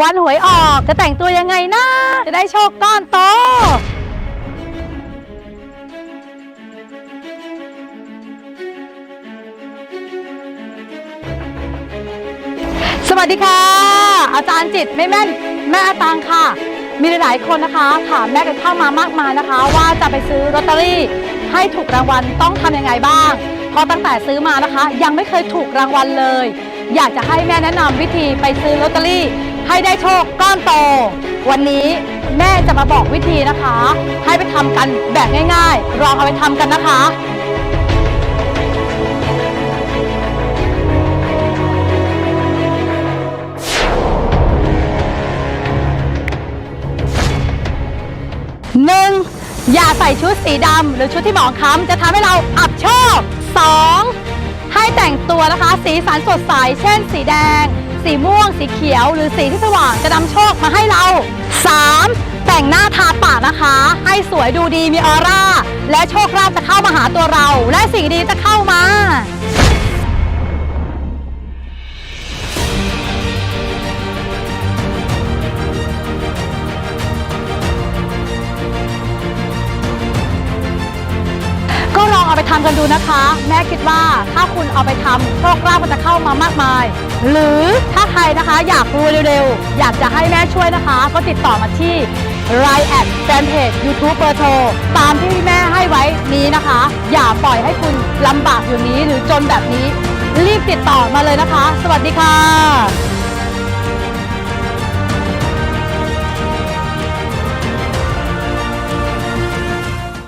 วันหวยออกจะแต่งตัวยังไงนะ จะได้โชคก้อนโตสวัสดีค่ะ อาจารย์จิตไม่แม่น แม่ตังค่ะ มีหลายๆคนนะคะถามแม่กันเข้ามามากมายนะคะ ว่าจะไปซื้อลอตเตอรี่ ให้ถูกรางวัลต้องทำยังไงบ้างเพราะตั้งแต่ซื้อมานะคะ ยังไม่เคยถูกรางวัลเลย อยากจะให้แม่แนะนำวิธีไปซื้อลอตเตอรี่ ให้ได้โชคก้อนโต วันนี้แม่จะมาบอกวิธีนะคะ ให้ไปทำกันแบบง่ายๆลองเอาไปทำกันนะคะหนึ่งอย่าใส่ชุดสีดำหรือชุดที่หมองคล้ำจะทำให้เราอับโชค 2. ให้แต่งตัวนะคะ สีสันสดใส เช่น สีแดง สีม่วง สีเขียว หรือสีที่สว่างจะนำโชคมาให้เรา 3. แต่งหน้าทาปากนะคะ ให้สวยดูดีมีออร่า และโชคลาภจะเข้ามาหาตัวเรา และสิ่งดีจะเข้ามา เอาไปทำกันดูนะคะ แม่คิดว่าถ้าคุณเอาไปทำโชคลาภมันจะเข้ามามากมาย หรือถ้าใครนะคะอยากรู้เร็วๆ อยากจะให้แม่ช่วยนะคะ ก็ติดต่อมาที่ Line แอดแฟนเพจ YouTube เบอร์โทรตามที่แม่ให้ไว้นี้นะคะ อย่าปล่อยให้คุณลำบากอยู่นี้หรือจนแบบนี้ รีบติดต่อมาเลยนะคะ สวัสดีค่ะ